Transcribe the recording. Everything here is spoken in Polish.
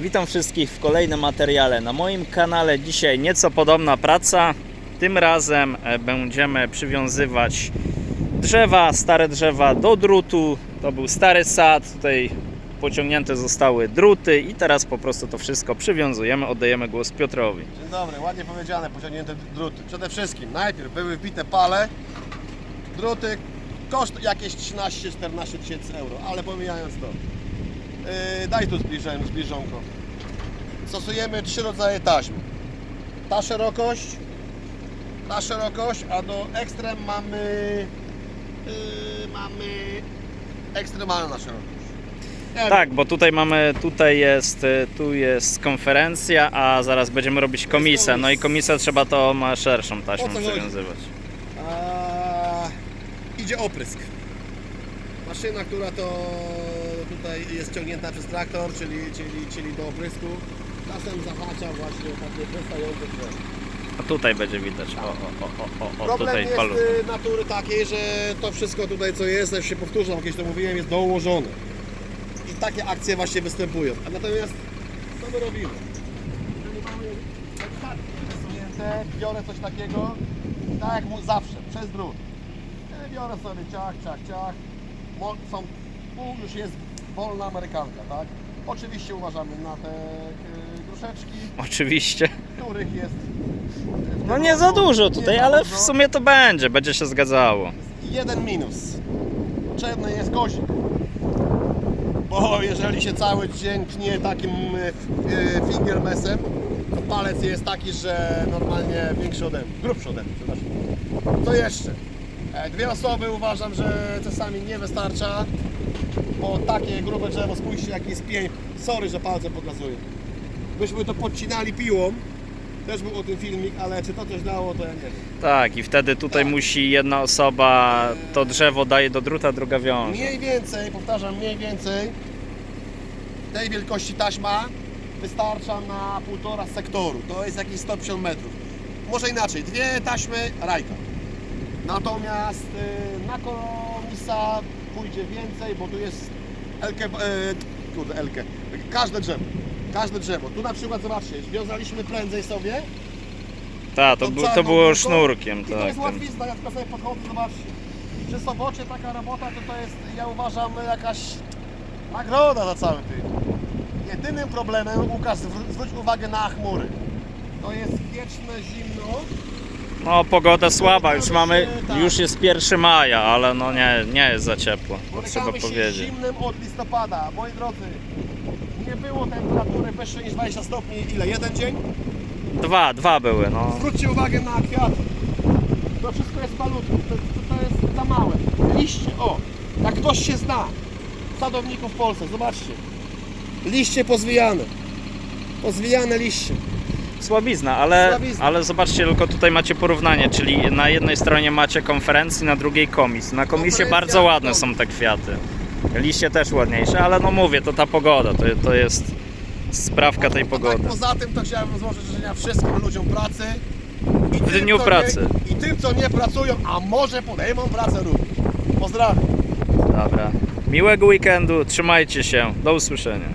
Witam wszystkich w kolejnym materiale na moim kanale. Dzisiaj nieco podobna praca. Tym razem e, będziemy przywiązywać drzewa, stare drzewa do drutu. To był stary sad, tutaj pociągnięte zostały druty i teraz po prostu to wszystko przywiązujemy. Oddajemy głos Piotrowi. Dzień dobry, ładnie powiedziane, pociągnięte druty. Przede wszystkim najpierw były wbite pale, druty, koszt jakieś 13-14 tysięcy euro, ale pomijając to. Yy, daj tu zbliżę, zbliżonko. Stosujemy trzy rodzaje taśmy. Ta szerokość, ta szerokość, a do ekstrem mamy, yy, mamy ekstremalna szerokość. Nie Tak, bo tutaj mamy, tutaj jest, e, tu jest konferencja, a zaraz będziemy robić komisę. No i komisę trzeba to ma szerszą taśmą O co chodzi? przywiązywać. A, idzie oprysk. Maszyna, która to tutaj jest ciągnięta przez traktor, czyli, czyli, czyli do oprysku. Czasem zahacza właśnie takie wystające drzewo. A tutaj będzie widać. O, o, o, o, o, o Problem tutaj jest palu. y, natury takiej, że to wszystko tutaj co jest, jak się powtórzę, jak kiedyś to mówiłem, jest dołożone. I takie akcje właśnie występują. A natomiast co my robimy? Jeżeli mamy delikatnie wysunięte, biorę coś takiego, tak jak mu zawsze, przez drut. Y, Biorę sobie ciach, ciach, ciach. Mo- Są, już jest wolna amerykanka, tak? Oczywiście uważamy na te y, gruszeczki, Oczywiście. których jest w No nie za roku dużo nie tutaj, za ale w dużo. sumie to będzie, będzie się zgadzało. Jeden minus. Potrzebny jest kozik. Bo jeżeli się cały dzień tnie takim e, e, fingermesem, to palec jest taki, że normalnie większy ode mnie, grubszy ode mnie, przepraszam. Co jeszcze? E, Dwie osoby uważam, że czasami nie wystarcza, bo takie grube drzewo, spójrzcie jaki jest pień. Sorry, że palce pokazuję. Byśmy to podcinali piłą, też był o tym filmik, ale czy to coś dało, to ja nie wiem. Tak, i wtedy tutaj Tak. musi jedna osoba to drzewo daje do druta, druga wiąże. Mniej więcej, powtarzam, mniej więcej tej wielkości taśma wystarcza na półtora sektoru. To jest jakieś 150 metrów. Może inaczej, dwie taśmy rajka. Natomiast y, na komisa pójdzie więcej, bo tu jest elkę, y, kurde, elkę, każde drzewo. Każde drzewo. Tu na przykład zobaczcie, wiązaliśmy prędzej sobie Tak, to, bu- to było sznurkiem. I to Tak, jest tym. łatwizna, ja tylko sobie podchodzę, zobaczcie. Przy sobocie taka robota to, to jest, ja uważam, jakaś nagroda za cały tydzień. Jedynym problemem, Łukasz, zwró- zwróć uwagę na chmury. To jest wieczne zimno. No pogoda słaba, już mamy, już jest 1 maja, ale no nie, nie jest za ciepło, to trzeba Borykamy się z powiedzieć. zimnym od listopada. Moi drodzy, nie było temperatury wyższej niż 20 stopni, ile? Jeden dzień? Dwa, dwa były, no. Zwróćcie uwagę na kwiaty. To wszystko jest malutkie, to, to, to jest za małe. Liście, o, jak ktoś się zna, sadowników w Polsce, zobaczcie. Liście pozwijane. Pozwijane liście. Słabizna, ale, Słabizna. ale zobaczcie, tylko tutaj macie porównanie, czyli na jednej stronie macie konferencję, na drugiej komis. Na komisie bardzo ładne są te kwiaty. Liście też ładniejsze, ale no mówię, to ta pogoda, to, to jest sprawka tej A tak pogody. poza tym to chciałbym złożyć życzenia wszystkim ludziom pracy. I W dniu co pracy. Nie, I tym, co nie pracują, a może podejmą pracę również. Pozdrawiam. Dobra. Miłego weekendu, trzymajcie się, do usłyszenia.